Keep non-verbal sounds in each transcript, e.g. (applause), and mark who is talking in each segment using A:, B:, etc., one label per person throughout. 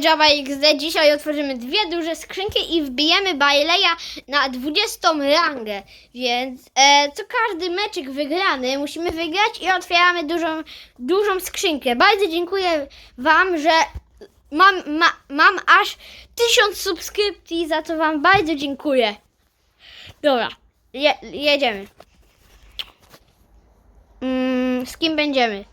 A: Java XD. Dzisiaj otworzymy dwie duże skrzynki i wbijemy Baileya na 20 rangę. Więc e, co każdy meczyk wygrany musimy wygrać i otwieramy dużą, dużą skrzynkę. Bardzo dziękuję Wam, że mam, ma, mam aż 1000 subskrypcji, za co Wam bardzo dziękuję. Dobra, je, jedziemy. Mm, z kim będziemy?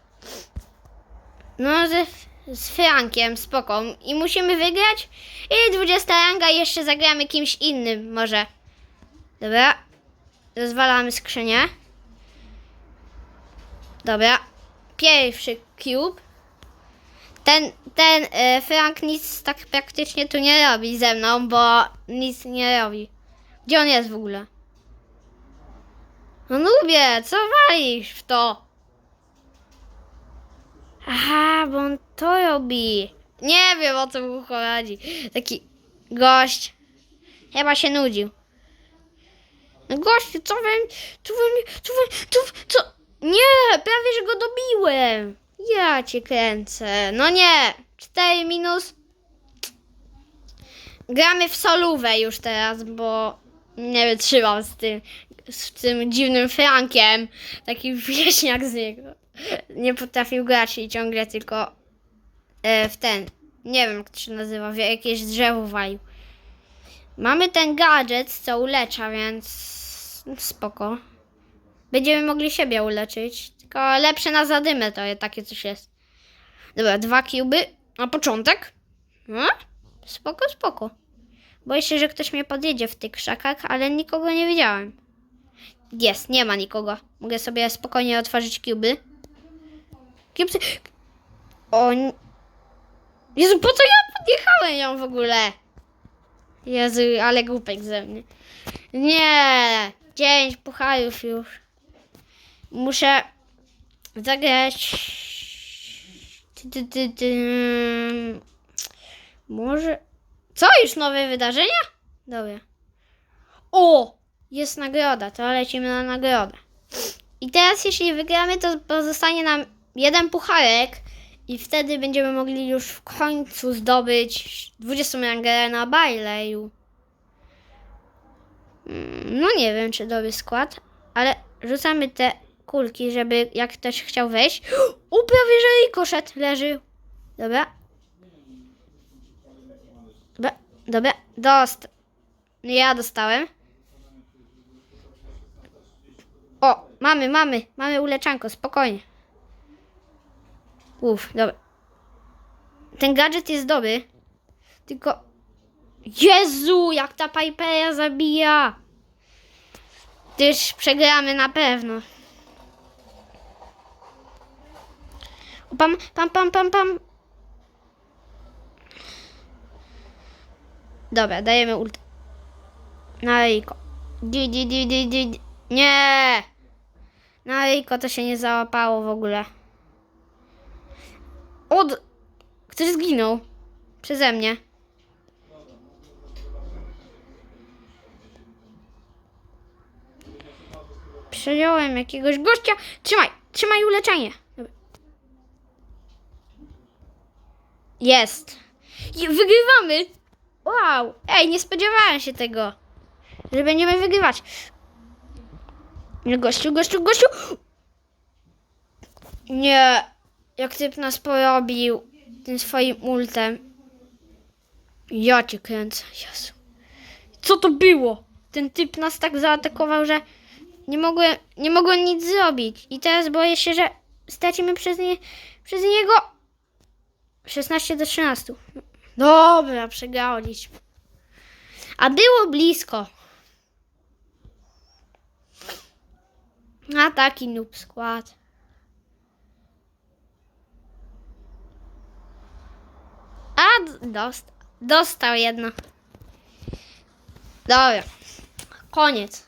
A: No, ze, z Frankiem, spoko. I musimy wygrać. I 20 ranga jeszcze zagramy kimś innym, może. Dobra. Rozwalamy skrzynię. Dobra. Pierwszy cube. Ten, ten e, Frank nic tak praktycznie tu nie robi ze mną, bo nic nie robi. Gdzie on jest w ogóle? No lubię, co walisz w to? Aha, bo on to robi. Nie wiem o co mu chodzi. Taki gość. Chyba się nudził. No co wy, co wy, co wy, co, co? Nie, prawie że go dobiłem. Ja cię kręcę. No nie, 4 minus. Gramy w solówę już teraz, bo nie wytrzymam z tym, z tym dziwnym Frankiem. Taki wieśniak z niego. Nie potrafił grać i ciągle tylko e, w ten. Nie wiem, jak to się nazywa, w jakieś drzewo walił. Mamy ten gadżet, co ulecza, więc spoko. Będziemy mogli siebie uleczyć. Tylko lepsze na zadymę to takie coś jest. Dobra, dwa kuby na początek. No, spoko, spoko. Boję się, że ktoś mnie podjedzie w tych krzakach, ale nikogo nie widziałem. Jest, nie ma nikogo. Mogę sobie spokojnie otworzyć kuby. Kupcy... O... Jezu, po co ja podjechałem ją w ogóle? Jezu, ale głupek ze mnie. Nie! Dzień puchajów już. Muszę zagrać... Może... Co? Już nowe wydarzenia? Dobra. O! Jest nagroda, to lecimy na nagrodę. I teraz, jeśli wygramy, to pozostanie nam jeden pucharek i wtedy będziemy mogli już w końcu zdobyć 20 rangera na Baileyu. Mm, No nie wiem, czy dobry skład, ale rzucamy te kulki, żeby jak ktoś chciał wejść. (gasps) O, prawie że rikoszet leży. Dobra. Dobra, dobra, dost. Ja dostałem. O, mamy, mamy, mamy uleczanko, spokojnie. Uff, dobra. Ten gadżet jest dobry. Tylko. Jezu, jak ta Pipera zabija! Też przegramy na pewno. Pam, pam, pam, pam, pam. Dobra, dajemy ult. Na. Di, di, di, di, di. Nie! Na to się nie załapało w ogóle. Od... Ktoś zginął. Przeze mnie. Przejąłem jakiegoś gościa. Trzymaj, trzymaj uleczenie. Jest. Wygrywamy. Wow. Ej, nie spodziewałem się tego. Że będziemy wygrywać. Gościu, gościu, gościu. Nie. Jak typ nas porobił tym swoim ultem. Ja cię kręcę, Jezu. Co to było? Ten typ nas tak zaatakował, że nie mogłem, nie mogłem nic zrobić. I teraz boję się, że stracimy przez, nie, przez niego 16 do 13. Dobra, przegraliśmy. A było blisko. A taki noob skład. A, d- dost, dostał jedno. Dobra. Koniec.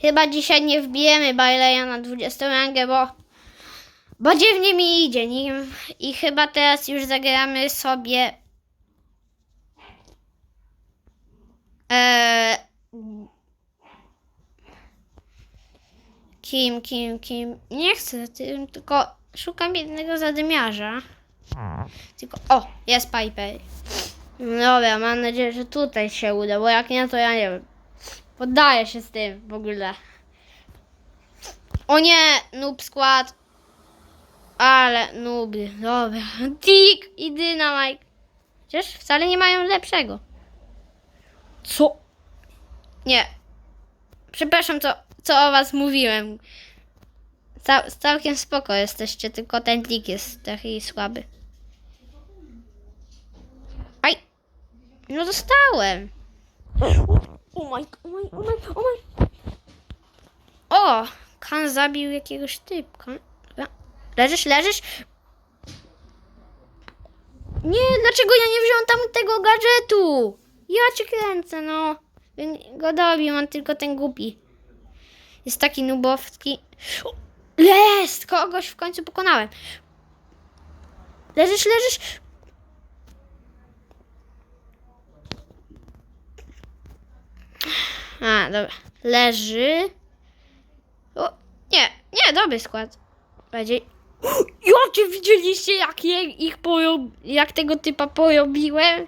A: Chyba dzisiaj nie wbijemy Baileya na 20 rangę, bo, bo dziwnie mi idzie. Nie, I chyba teraz już zagramy sobie Eee, kim, kim, kim? Nie chcę tym, tylko szukam jednego zadymiarza. Tylko, o, jest Piper. Dobra, mam nadzieję, że tutaj się uda, bo jak nie, to ja nie wiem. Poddaję się z tym w ogóle. O nie, noob skład. Ale nuby, dobra. (laughs) Tik i Dynamite. Chociaż wcale nie mają lepszego. Co? Nie. Przepraszam, co, co o was mówiłem. Cał, całkiem spoko jesteście, tylko ten tik jest taki słaby. Aj! No dostałem. Oh my, oh my, oh my, oh my. O! Kan zabił jakiegoś typka. Leżysz, leżysz? Nie, dlaczego ja nie wziąłem tam tego gadżetu? Ja cię kręcę, no. Go dobił, on tylko ten głupi. Jest taki nubowski. O, Jest! Kogoś w końcu pokonałem. Leżysz, leżysz? A, dobra. Leży. O, nie, nie, dobry skład. Bardziej. Jakie widzieliście, jak je, ich pojob... jak tego typa porobiłem?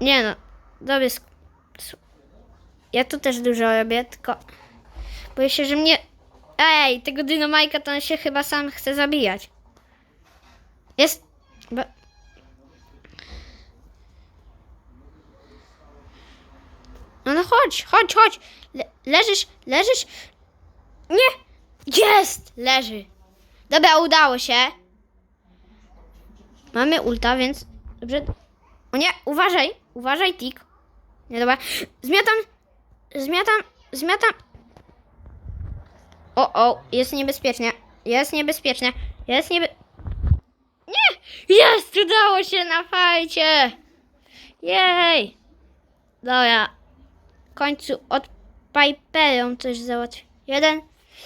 A: Nie no, dobry skład. Ja tu też dużo robię, tylko boję się, że mnie... Ej, tego dynamajka to on się chyba sam chce zabijać. Jest... Ba... No no chodź, chodź, chodź. Le leżysz, leżysz. Nie! Jest! Leży. Dobra, udało się. Mamy ulta, więc dobrze. O nie, uważaj, uważaj, tik. Nie, dobra. Zmiatam, zmiatam, zmiatam. O, o, jest niebezpiecznie. Jest niebezpiecznie. Jest niebe... Nie! Jest! Udało się na fajcie! Jej! Dobra. W końcu od Piperą coś załatwi. Jeden.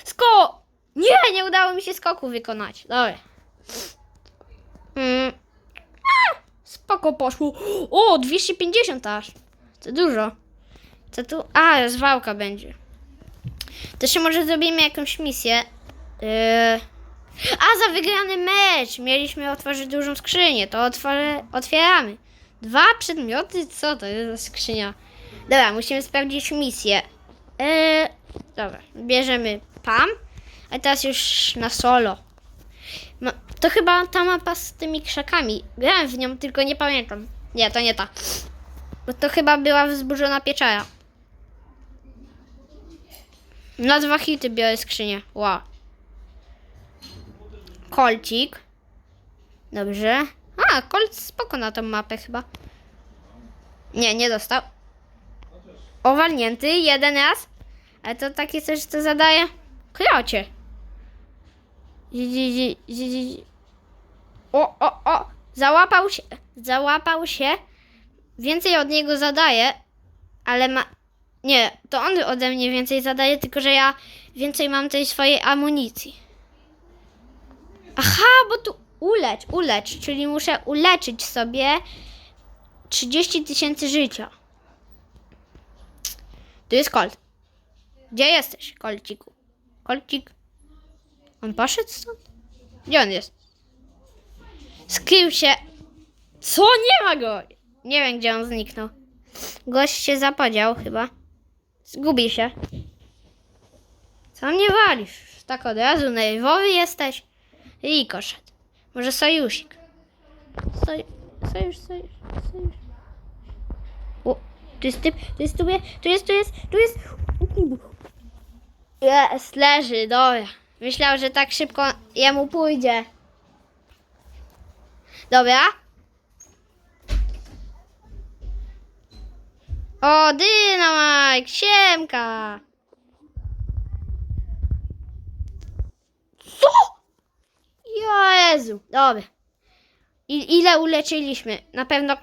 A: Sko! Nie, nie udało mi się skoku wykonać. Dobra. Mm. Spoko poszło. O, 250 aż. To dużo. Co tu? A, rozwałka będzie. To się może zrobimy jakąś misję. Yy... A, za wygrany mecz! Mieliśmy otworzyć dużą skrzynię. To otworzę, otwieramy. Dwa przedmioty? Co to jest za skrzynia? Dobra, musimy sprawdzić misję. Yy, dobra, bierzemy PAM. A teraz już na solo. Ma, to chyba ta mapa z tymi krzakami. Grałem w nią, tylko nie pamiętam. Nie, to nie ta. Bo to chyba była wzburzona pieczara. Na dwa hity biorę skrzynię. Wow. Kolcik. Dobrze. A, Colt spoko na tą mapę chyba. Nie, nie dostał. Owalnięty jeden raz. Ale to takie coś, co zadaje zi. O, o, o. Załapał się. Załapał się. Więcej od niego zadaje, ale ma... Nie, to on ode mnie więcej zadaje, tylko że ja więcej mam tej swojej amunicji. Aha, bo tu ulecz, ulecz, czyli muszę uleczyć sobie 30 tysięcy życia. Tu jest Colt. Gdzie jesteś, Kolciku? Kolcik. On poszedł stąd? Gdzie on jest? Skrył się. Co? Nie ma go! Nie wiem, gdzie on zniknął. Gość się zapodział chyba. Zgubi się. Co mnie walisz? Tak od razu nerwowy jesteś? Rikoszet. Może sojusik. Soj... Sojusz, sojusz, sojusz. O, tu jest typ, tu jest, tu jest, tu jest, tu jest, tu jest. Jest, leży, dobra. Myślał, że tak szybko jemu pójdzie. Dobra. O, Dynamite, siemka. Co? Jezu, dobra. I, ile uleczyliśmy? Na pewno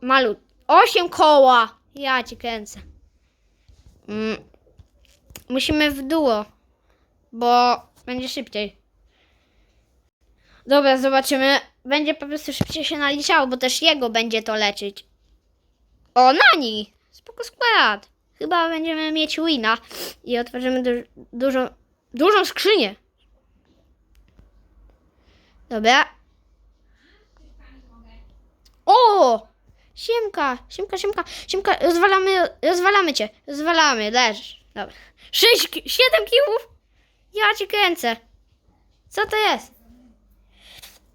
A: malut. Osiem koła. Ja ci kręcę. Mm. Musimy w duo, bo będzie szybciej. Dobra, zobaczymy. Będzie po prostu szybciej się naliczało, bo też jego będzie to leczyć. O, Nani! Spoko skład. Chyba będziemy mieć wina i otworzymy du dużą, dużą skrzynię. Dobra. O! Siemka, siemka, siemka, siemka, rozwalamy, rozwalamy cię, rozwalamy, leżysz. Dobra. Sześć, siedem kiłów? Ja cię kręcę. Co to jest?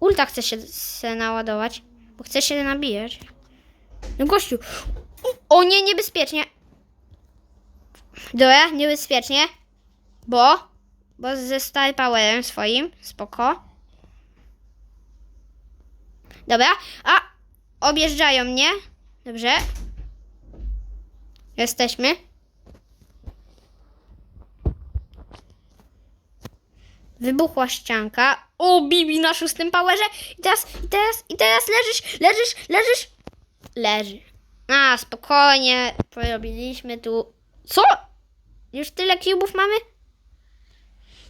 A: Ulta chce się, się naładować, bo chce się nabijać. No gościu, o nie, niebezpiecznie. Dobra, niebezpiecznie. Bo, bo ze Star Powerem swoim, spoko. Dobra, a objeżdżają mnie. Dobrze. Jesteśmy. Wybuchła ścianka. O, Bibi na szóstym powerze. I teraz, i teraz, i teraz leżysz, leżysz, leżysz. Leży. A, spokojnie. Porobiliśmy tu. Co? Już tyle cubów mamy?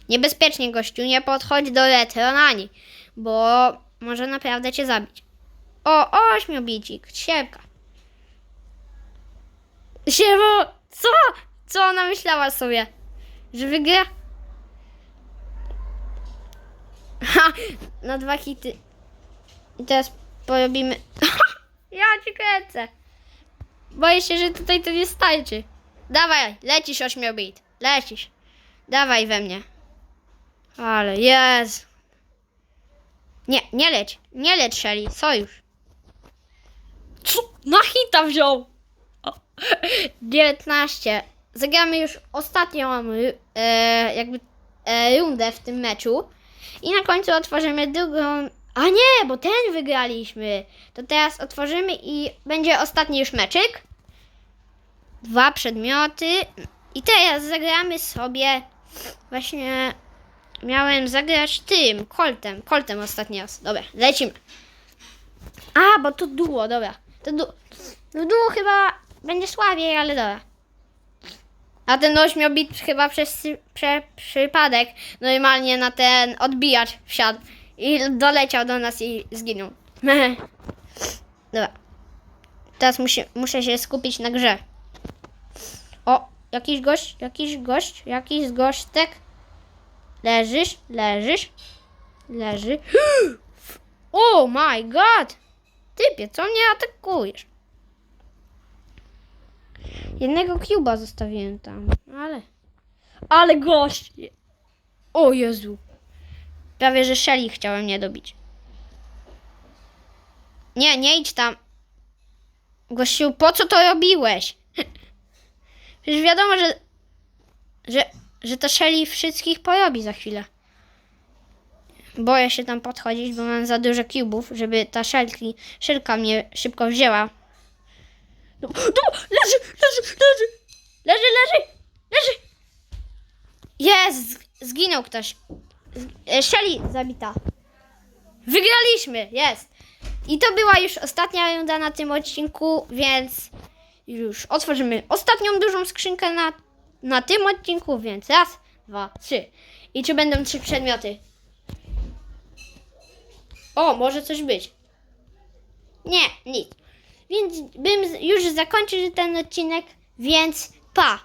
A: Niebezpiecznie, gościu. Nie podchodź do retronani, bo może naprawdę cię zabić. O, ośmiobicik. Siemka. Siemo, co? Co ona myślała sobie? Że wygra? Ha, na dwa hity. I teraz porobimy... (laughs) ja ci kręcę. Boję się, że tutaj to nie starczy. Dawaj, lecisz ośmiobit. Lecisz. Dawaj we mnie. Ale jest. Nie, nie leć. Nie leć, Shelly. Sojusz. Co? Na hita wziął. O. 19. Zagramy już ostatnią e, jakby e, rundę w tym meczu. I na końcu otworzymy drugą. A nie, bo ten wygraliśmy. To teraz otworzymy i będzie ostatni już meczyk. Dwa przedmioty. I teraz zagramy sobie. Właśnie miałem zagrać tym, Coltem. Coltem ostatni raz. Dobra, lecimy. A, bo to duo, dobra. To du no duo chyba będzie słabiej, ale dobra. A ten ośmiobit chyba przez prze, przypadek normalnie na ten odbijacz wsiadł i doleciał do nas i zginął. (laughs) Dobra. Teraz musi, muszę się skupić na grze. O, jakiś gość, jakiś gość, jakiś gośtek. Leżysz, leżysz, leży. (gasps) Oh my god! Typie, co mnie atakujesz? Jednego cuba zostawiłem tam, ale... Ale gość! O Jezu! Prawie, że Shelly chciałem mnie dobić. Nie, nie idź tam. Gościu, po co to robiłeś? Przecież wiadomo, że... Że, że to Shelly wszystkich porobi za chwilę. Boję się tam podchodzić, bo mam za dużo cubów, żeby ta szelki, szelka mnie szybko wzięła. No, no, leży, leży, leży, leży, leży, leży. Jest, zginął ktoś. E, Shelly zabita. Wygraliśmy, jest. I to była już ostatnia runda na tym odcinku, więc już otworzymy ostatnią dużą skrzynkę na, na tym odcinku, więc raz, dwa, trzy. I czy będą trzy przedmioty? O, może coś być. Nie, nic. Więc bym już zakończył ten odcinek, więc pa!